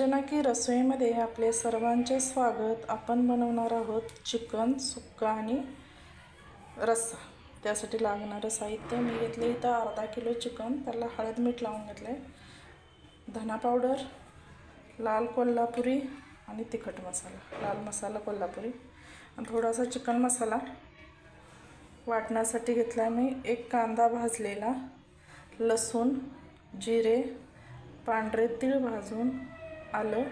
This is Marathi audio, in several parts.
अंजना की रसोईमध्ये आपले सर्वांचे स्वागत. आपण बनवणार आहोत चिकन सुक्का आणि रस्सा. त्यासाठी लागणारं साहित्य मी घेतले इथं अर्धा किलो चिकन. त्याला हळद मीठ लावून घेतलं आहे धना पावडर लाल कोल्हापुरी आणि तिखट मसाला. लाल मसाला कोल्हापुरी. आणि थोडासा चिकन मसाला. वाटण्यासाठी घेतला मी एक कांदा भाजलेला लसूण जिरे पांढरे तीळ भाजून आलं.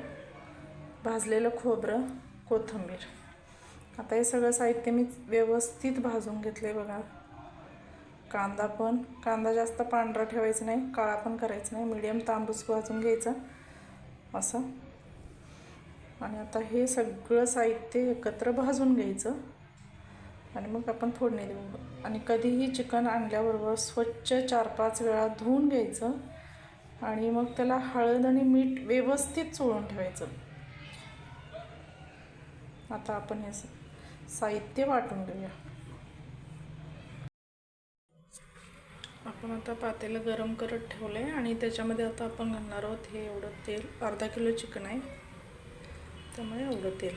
भाजलेलं खोबरं कोथिंबीर. आता हे सगळं साहित्य मी व्यवस्थित भाजून घेतलं आहे बघा. कांदा पण कांदा जास्त पांढरा ठेवायचा नाही काळा पण करायचा नाही मिडियम तांबूस भाजून घ्यायचा. असं. आणि आता हे सगळं साहित्य एकत्र भाजून घ्यायचं. आणि मग आपण फोडणी देऊ. आणि कधीही चिकन आणल्याबरोबर स्वच्छ चार पाच वेळा धुवून घ्यायचं. आणि मग त्याला हळद आणि मीठ व्यवस्थित चोळून ठेवायचं. आता आपण हे साहित्य वाटून घेऊया. आपण आता पातेलं गरम करत ठेवलं आहे आणि त्याच्यामध्ये आता आपण घालणार आहोत हे एवढं तेल. अर्धा किलो चिकन आहे. त्यामुळे एवढं तेल.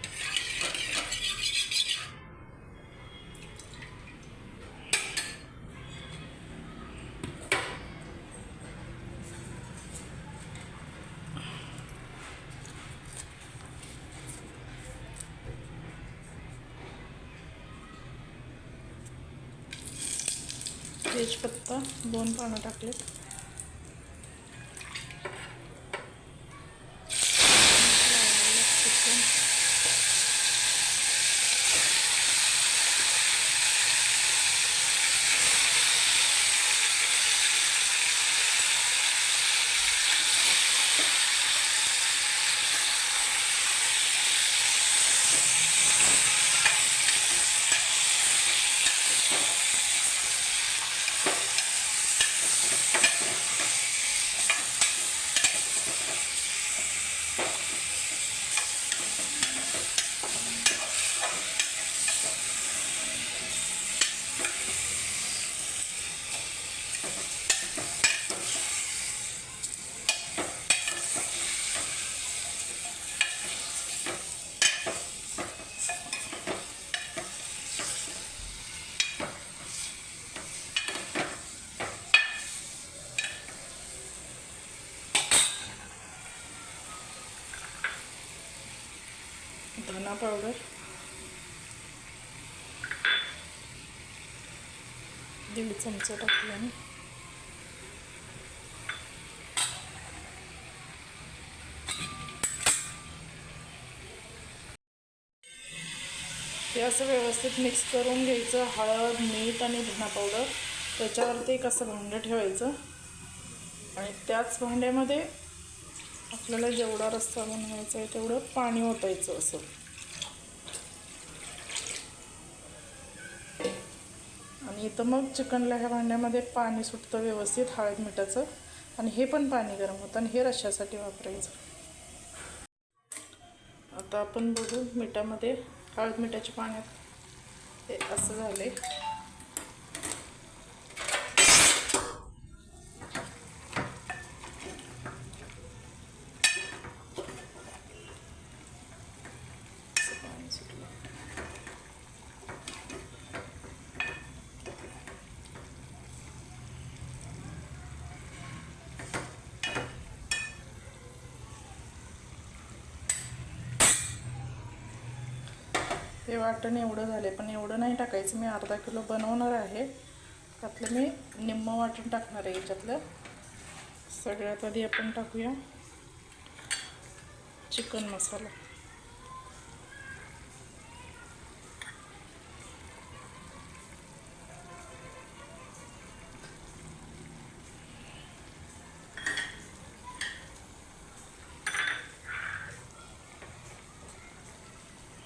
तेजपत्ता दोन पानं टाकलेत धना पावडर दीड चमचा टाकल्याने हे असं व्यवस्थित मिक्स करून घ्यायचं हळद मीठ आणि धना पावडर त्याच्यावरती एक असं भांडं ठेवायचं. आणि त्याच भांड्यामध्ये आपल्याला जेवढा रस्सा बनवायचा आहे तेवढं पाणी ओतायचं असं. आणि इथं मग चिकनला ह्या भांड्यामध्ये पाणी सुटतं व्यवस्थित हळद मिठाचं. आणि हे पण पाणी गरम होतं आणि हे रश्श्यासाठी वापरायचं. आता आपण बघू मिठामध्ये हळद मिठाच्या पाण्यात हे असं झालं आहे ते वाटण एवढं झाले पण एवढं नाही टाकायचं. मी अर्धा किलो बनवणार आहे. त्यातलं मी निम्मं वाटण टाकणार आहे याच्यातलं. सगळ्यात आधी आपण टाकूया चिकन मसाला.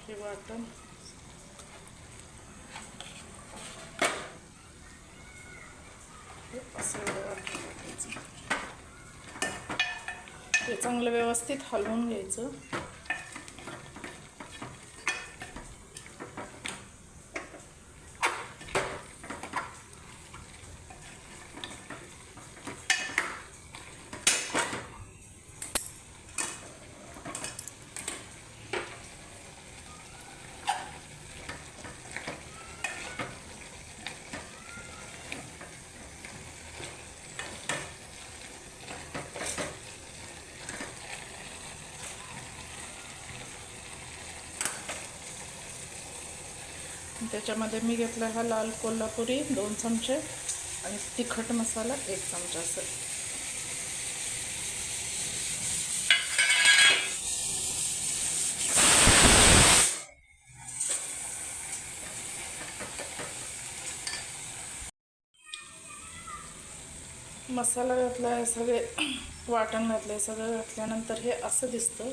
हे वाटण हे असं एवढं वाटण टाकायचं. हे चांगलं व्यवस्थित हलवून घ्यायचं. त्याच्यामध्ये मी घेतला हा लाल कोल्हापुरी दोन चमचे आणि तिखट मसाला एक चमचा असेल मसाला घातला आहे सगळे वाटण घातलं आहे सगळं घातल्यानंतर हे असं दिसतं.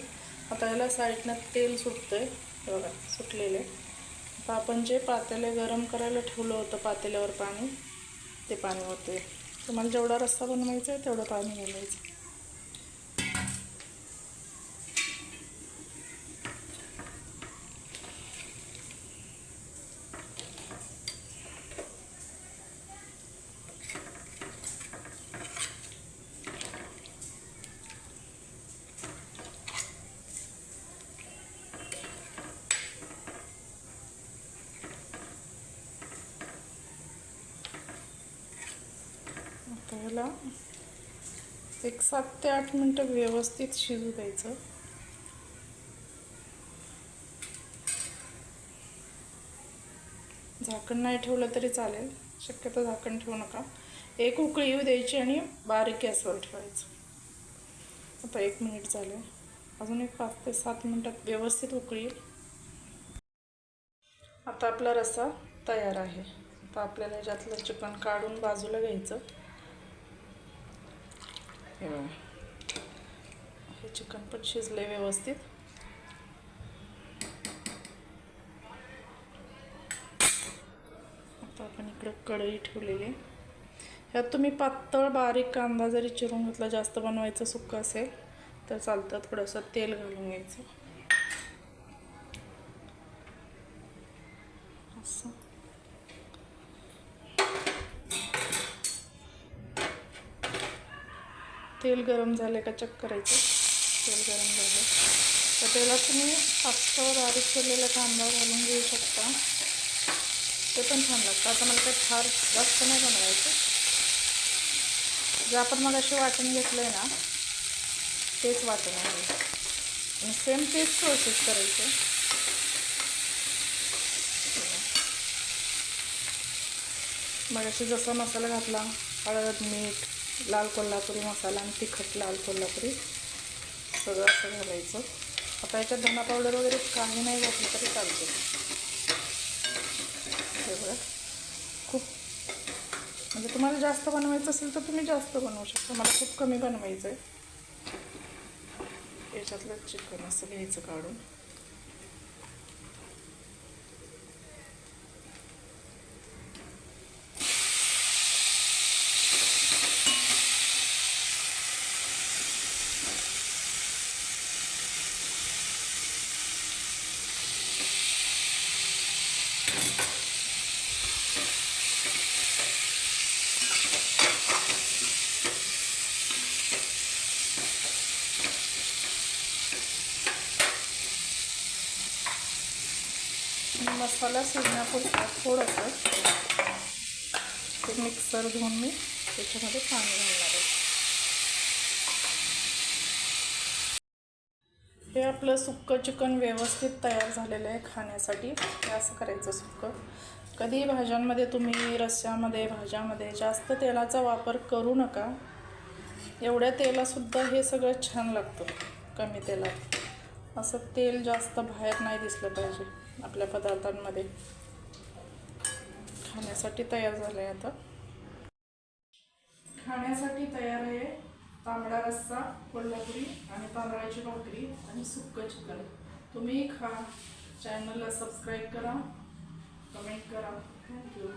आता याला साईडनं तेल सुटतं आहे बघा सुटलेले आता आपण जे पातेले गरम करायला ठेवलं होतं पातेल्यावर पाणी ते पाणी होते तुम्हाला जेवढा रस्सा बनवायचा आहे तेवढं पाणी घालायचं ह्याला एक सात ते आठ मिनटं व्यवस्थित शिजू द्यायचं. झाकण नाही ठेवलं तरी चालेल. शक्यतो झाकण ठेवू नका. एक उकळी येऊ द्यायची आणि बारीक गॅसवर ठेवायचं. आता एक मिनिट झालं. अजून एक पाच ते सात मिनटात व्यवस्थित उकळी आता आपला रस्सा तयार आहे. आता आपल्याला ह्याच्यातलं चिकन काढून बाजूला घ्यायचं. हे बघा. हे चिकन पण शिजले व्यवस्थित आता आपण इकडं कढई ठेवलेली आहे. ह्यात तुम्ही पातळ बारीक कांदा जरी चिरून घेतला जास्त बनवायचं सुक्क असेल तर चालतं थोडंसं तेल घालून घ्यायचं तेल गरम झाले का चेक करायचं? तेल गरम झालं. तर तेलात तुम्ही फक्त बारीक केलेला कांदा घालून घेऊ शकता. ते पण छान लागतं. आता मला काही फार जास्त नाही बनवायचं. जे आपण मग असे वाटण घेतलं आहे ना तेच वाटण आहे. आणि सेम तेच प्रोसेस करायचं. मग अशी जसा मसाला घातला हळद मीठ लाल कोल्हापुरी मसाला आणि तिखट लाल कोल्हापुरी. सगळं असं घालायचं. आता याच्यात धना पावडर वगैरे काही नाही घातलं तरी चालते. हे खूप म्हणजे तुम्हाला जास्त बनवायचं असेल तर तुम्ही जास्त बनवू शकता. मला खूप कमी बनवायचं आहे याच्यातलं चिकन असं घ्यायचं काढून. आणि मसाला शिजण्यापुरता थोडंसं ते मिक्सर घेऊन मी त्याच्यामध्ये पाणी घालणार आहे. हे आपलं सुक्कं चिकन व्यवस्थित तयार झालेलं आहे खाण्यासाठी. हे असं करायचं सुक्कं. कधीही भाज्यांमध्ये तुम्ही रस्स्यामध्ये भाज्यामध्ये जास्त तेलाचा वापर करू नका. एवढ्या तेलासुद्धा हे सगळं छान लागतं कमी तेलात. असं तेल जास्त बाहेर नाही दिसलं पाहिजे. आपल्या पदार्थांमध्ये. खाण्यासाठी तयार झालं आहे आता. खाण्यासाठी तयार आहे तांबडा रस्सा कोल्हापुरी आणि तांदळाची भाकरी आणि सुक्कं चिकन. तुम्ही खा. चॅनलला सबस्क्राईब करा. कमेंट करा. थँक्यू